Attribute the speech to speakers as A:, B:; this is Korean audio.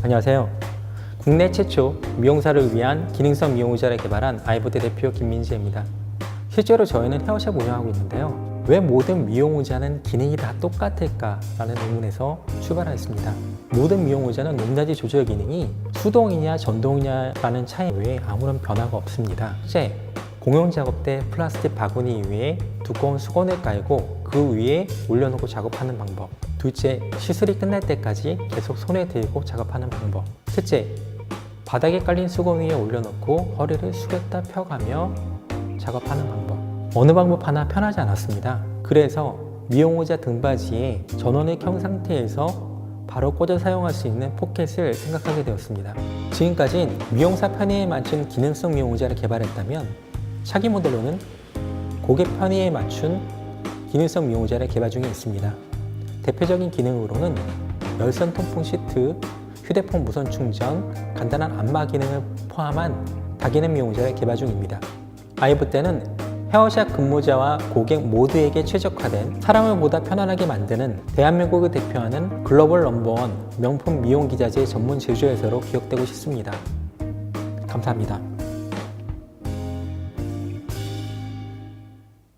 A: 안녕하세요. 국내 최초 미용사를 위한 기능성 미용 의자를 개발한 아이보드 대표 김민지입니다. 실제로 저희는 헤어샵 운영하고 있는데요. 왜 모든 미용 의자는 기능이 다 똑같을까라는 의문에서 출발하였습니다. 모든 미용 의자는 높낮이 조절 기능이 수동이냐 전동이냐라는 차이 외에 아무런 변화가 없습니다. 첫째, 공용 작업 때 플라스틱 바구니 위에 두꺼운 수건을 깔고 그 위에 올려놓고 작업하는 방법. 둘째, 시술이 끝날 때까지 계속 손에 들고 작업하는 방법. 셋째, 바닥에 깔린 수건 위에 올려놓고 허리를 숙였다 펴가며 작업하는 방법. 어느 방법 하나 편하지 않았습니다. 그래서 미용의자 등받이에 전원을 켠 상태에서 바로 꽂아 사용할 수 있는 포켓을 생각하게 되었습니다. 지금까지는 미용사 편의에 맞춘 기능성 미용의자를 개발했다면 차기 모델로는 고객 편의에 맞춘 기능성 미용의자를 개발 중에 있습니다. 대표적인 기능으로는 열선 통풍 시트, 휴대폰 무선 충전, 간단한 안마 기능을 포함한 다기능 미용의자를 개발 중입니다. 아이브 때는 헤어샵 근무자와 고객 모두에게 최적화된 사람을 보다 편안하게 만드는 대한민국을 대표하는 글로벌 넘버원 명품 미용 기자재 전문 제조회사로 기억되고 싶습니다. 감사합니다.